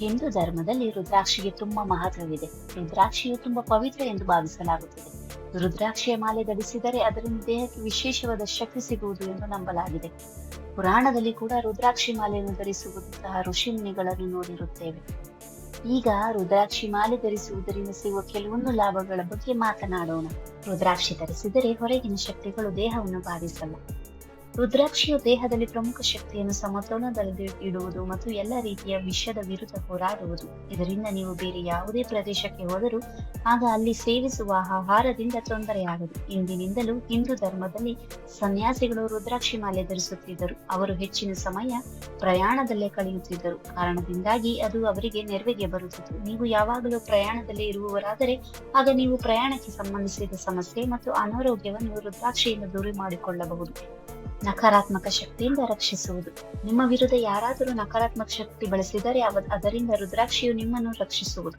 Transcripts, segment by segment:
ಹಿಂದೂ ಧರ್ಮದಲ್ಲಿ ರುದ್ರಾಕ್ಷಿಗೆ ತುಂಬಾ ಮಹತ್ವವಿದೆ. ರುದ್ರಾಕ್ಷಿಯು ತುಂಬಾ ಪವಿತ್ರ ಎಂದು ಭಾವಿಸಲಾಗುತ್ತದೆ. ರುದ್ರಾಕ್ಷಿಯ ಮಾಲೆ ಧರಿಸಿದರೆ ಅದರಿಂದ ದೇಹಕ್ಕೆ ವಿಶೇಷವಾದ ಶಕ್ತಿ ಸಿಗುವುದು ಎಂದು ನಂಬಲಾಗಿದೆ. ಪುರಾಣದಲ್ಲಿ ಕೂಡ ರುದ್ರಾಕ್ಷಿ ಮಾಲೆಯನ್ನು ಧರಿಸುವಂತಹ ಋಷಿ ಮುನಿಗಳನ್ನು ನೋಡಿರುತ್ತೇವೆ. ಈಗ ರುದ್ರಾಕ್ಷಿ ಮಾಲೆ ಧರಿಸುವುದರಿಂದ ಸಿಗುವ ಕೆಲವೊಂದು ಲಾಭಗಳ ಬಗ್ಗೆ ಮಾತನಾಡೋಣ. ರುದ್ರಾಕ್ಷಿ ಧರಿಸಿದರೆ ಹೊರಗಿನ ಶಕ್ತಿಗಳು ದೇಹವನ್ನು ಬಾಧಿಸಲ್ಲ. ರುದ್ರಾಕ್ಷಿಯು ದೇಹದಲ್ಲಿ ಪ್ರಮುಖ ಶಕ್ತಿಯನ್ನು ಸಮತೋಲನದಲ್ಲಿ ಇಡುವುದು ಮತ್ತು ಎಲ್ಲ ರೀತಿಯ ವಿಷದ ವಿರುದ್ಧ ಹೋರಾಡುವುದು. ಇದರಿಂದ ನೀವು ಬೇರೆ ಯಾವುದೇ ಪ್ರದೇಶಕ್ಕೆ ಹೋದರೂ ಆಗ ಅಲ್ಲಿ ಸೇವಿಸುವ ಆಹಾರದಿಂದ ತೊಂದರೆಯಾಗದು. ಇಂದಿನಿಂದಲೂ ಹಿಂದೂ ಧರ್ಮದಲ್ಲಿ ಸನ್ಯಾಸಿಗಳು ರುದ್ರಾಕ್ಷಿ ಮಾಲೆ ಧರಿಸುತ್ತಿದ್ದರು. ಅವರು ಹೆಚ್ಚಿನ ಸಮಯ ಪ್ರಯಾಣದಲ್ಲೇ ಕಳೆಯುತ್ತಿದ್ದರು. ಕಾರಣದಿಂದಾಗಿ ಅದು ಅವರಿಗೆ ನೆರವಿಗೆ ಬರುತ್ತಿತ್ತು. ನೀವು ಯಾವಾಗಲೂ ಪ್ರಯಾಣದಲ್ಲಿ ಇರುವವರಾದರೆ ಆಗ ನೀವು ಪ್ರಯಾಣಕ್ಕೆ ಸಂಬಂಧಿಸಿದ ಸಮಸ್ಯೆ ಮತ್ತು ಅನಾರೋಗ್ಯವನ್ನು ರುದ್ರಾಕ್ಷಿಯಿಂದ ದೂರ ಮಾಡಿಕೊಳ್ಳಬಹುದು. ನಕಾರಾತ್ಮಕ ಶಕ್ತಿಯಿಂದ ರಕ್ಷಿಸುವುದು. ನಿಮ್ಮ ವಿರುದ್ಧ ಯಾರಾದರೂ ನಕಾರಾತ್ಮಕ ಶಕ್ತಿ ಬಳಸಿದರೆ ಅವ ಅದರಿಂದ ರುದ್ರಾಕ್ಷಿಯು ನಿಮ್ಮನ್ನು ರಕ್ಷಿಸುವುದು.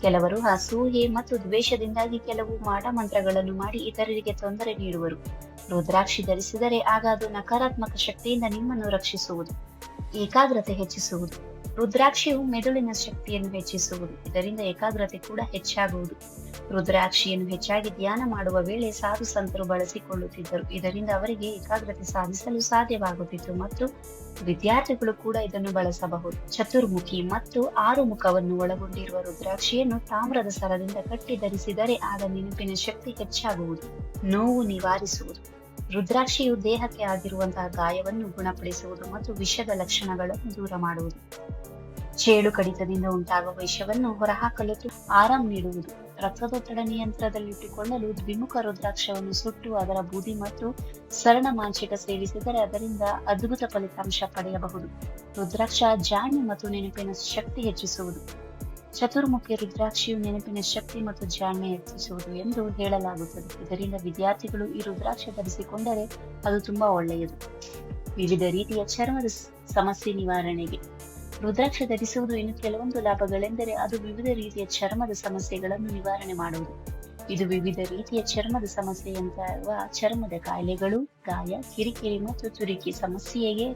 ಕೆಲವರು ಅಸೂಹೆ ಮತ್ತು ದ್ವೇಷದಿಂದಾಗಿ ಕೆಲವು ಮಾಟ ಮಂತ್ರಗಳನ್ನು ಮಾಡಿ ಇತರರಿಗೆ ತೊಂದರೆ ನೀಡುವರು. ರುದ್ರಾಕ್ಷಿ ಧರಿಸಿದರೆ ಆಗ ಅದು ನಕಾರಾತ್ಮಕ ಶಕ್ತಿಯಿಂದ ನಿಮ್ಮನ್ನು ರಕ್ಷಿಸುವುದು. ಏಕಾಗ್ರತೆ ಹೆಚ್ಚಿಸುವುದು. ರುದ್ರಾಕ್ಷಿಯು ಮೆದುಳಿನ ಶಕ್ತಿಯನ್ನು ಹೆಚ್ಚಿಸುವುದು. ಇದರಿಂದ ಏಕಾಗ್ರತೆ ಕೂಡ ಹೆಚ್ಚಾಗುವುದು. ರುದ್ರಾಕ್ಷಿಯನ್ನು ಹೆಚ್ಚಾಗಿ ಧ್ಯಾನ ಮಾಡುವ ವೇಳೆ ಸಾಧು ಸಂತರು ಬಳಸಿಕೊಳ್ಳುತ್ತಿದ್ದರು. ಇದರಿಂದ ಅವರಿಗೆ ಏಕಾಗ್ರತೆ ಸಾಧಿಸಲು ಸಾಧ್ಯವಾಗುತ್ತಿತ್ತು ಮತ್ತು ವಿದ್ಯಾರ್ಥಿಗಳು ಕೂಡ ಇದನ್ನು ಬಳಸಬಹುದು. ಚತುರ್ಮುಖಿ ಮತ್ತು ಆರು ಮುಖವನ್ನು ಒಳಗೊಂಡಿರುವ ರುದ್ರಾಕ್ಷಿಯನ್ನು ತಾಮ್ರದ ಸರದಿಂದ ಕಟ್ಟಿ ಧರಿಸಿದರೆ ಆಗ ನೆನಪಿನ ಶಕ್ತಿ ಹೆಚ್ಚಾಗುವುದು. ನೋವು ನಿವಾರಿಸುವುದು. ರುದ್ರಾಕ್ಷಿಯು ದೇಹಕ್ಕೆ ಆಗಿರುವಂತಹ ಗಾಯವನ್ನು ಗುಣಪಡಿಸುವುದು ಮತ್ತು ವಿಷದ ಲಕ್ಷಣಗಳನ್ನು ದೂರ ಮಾಡುವುದು. ಚೇಳು ಕಡಿತದಿಂದ ಉಂಟಾಗುವ ವಿಷವನ್ನು ಹೊರಹಾಕಲು ಆರಾಮ್ ನೀಡುವುದು. ರಕ್ತದೊತ್ತಡ ನಿಯಂತ್ರದಲ್ಲಿಟ್ಟುಕೊಳ್ಳಲು ದ್ವಿಮುಖ ರುದ್ರಾಕ್ಷವನ್ನು ಸುಟ್ಟು ಅದರ ಬೂದಿ ಮತ್ತು ಸರಣ ಮಾಂಚಿಕ ಸೇವಿಸಿದರೆ ಅದರಿಂದ ಅದ್ಭುತ ಫಲಿತಾಂಶ ಪಡೆಯಬಹುದು. ರುದ್ರಾಕ್ಷ ಜಾಣ್ಮೆ ಮತ್ತು ನೆನಪಿನ ಶಕ್ತಿ ಹೆಚ್ಚಿಸುವುದು. ಚತುರ್ಮುಖಿ ರುದ್ರಾಕ್ಷಿಯು ನೆನಪಿನ ಶಕ್ತಿ ಮತ್ತು ಜಾಣ್ಮೆ ಹೆಚ್ಚಿಸುವುದು ಎಂದು ಹೇಳಲಾಗುತ್ತದೆ. ಇದರಿಂದ ವಿದ್ಯಾರ್ಥಿಗಳು ಈ ರುದ್ರಾಕ್ಷ ಧರಿಸಿಕೊಂಡರೆ ಅದು ತುಂಬಾ ಒಳ್ಳೆಯದು. ವಿವಿಧ ರೀತಿಯ ಚರ್ಮದ ಸಮಸ್ಯೆ ನಿವಾರಣೆಗೆ ರುದ್ರಾಕ್ಷ ಧರಿಸುವುದು ಇನ್ನು ಕೆಲವೊಂದು ಲಾಭಗಳೆಂದರೆ ಅದು ವಿವಿಧ ರೀತಿಯ ಚರ್ಮದ ಸಮಸ್ಯೆಗಳನ್ನು ನಿವಾರಣೆ ಮಾಡುವುದು. ಇದು ವಿವಿಧ ರೀತಿಯ ಚರ್ಮದ ಸಮಸ್ಯೆಯಂತಹ ಚರ್ಮದ ಕಾಯಿಲೆಗಳು, ಗಾಯ, ಕಿರಿಕಿರಿ ಮತ್ತು ತುರಿಕೆ ಸಮಸ್ಯೆಗೆ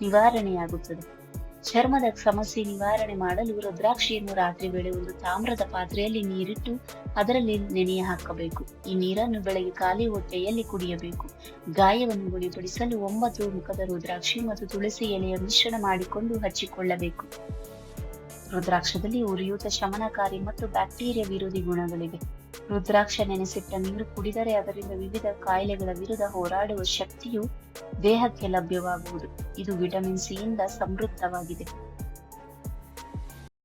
ನಿವಾರಣೆಯಾಗುತ್ತದೆ. ಚರ್ಮದ ಸಮಸ್ಯೆ ನಿವಾರಣೆ ಮಾಡಲು ರುದ್ರಾಕ್ಷಿಯನ್ನು ರಾತ್ರಿ ವೇಳೆ ಒಂದು ತಾಮ್ರದ ಪಾತ್ರೆಯಲ್ಲಿ ನೀರಿಟ್ಟು ಅದರಲ್ಲಿ ನೆನೆಯ ಹಾಕಬೇಕು. ಈ ನೀರನ್ನು ಬೆಳಗ್ಗೆ ಖಾಲಿ ಹೊಟ್ಟೆಯಲ್ಲಿ ಕುಡಿಯಬೇಕು. ಗಾಯವನ್ನು ಗುಣಪಡಿಸಲು ಒಂಬತ್ತು ಮುಖದ ರುದ್ರಾಕ್ಷಿ ಮತ್ತು ತುಳಸಿ ಎಲೆಯ ಮಿಶ್ರಣ ಮಾಡಿಕೊಂಡು ಹಚ್ಚಿಕೊಳ್ಳಬೇಕು. ರುದ್ರಾಕ್ಷದಲ್ಲಿ ಉರಿಯೂತ ಶಮನಕಾರಿ ಮತ್ತು ಬ್ಯಾಕ್ಟೀರಿಯಾ ವಿರೋಧಿ ಗುಣಗಳಿವೆ. ರುದ್ರಾಕ್ಷ ನೆನೆಸಿಟ್ಟ ನೀರು ಕುಡಿದರೆ ಅದರಿಂದ ವಿವಿಧ ಕಾಯಿಲೆಗಳ ವಿರುದ್ಧ ಹೋರಾಡುವ ಶಕ್ತಿಯು ದೇಹಕ್ಕೆ ಲಭ್ಯವಾಗುವುದು. ಇದು ವಿಟಮಿನ್ ಸಿ ಯಿಂದ ಸಮೃದ್ಧವಾಗಿದೆ.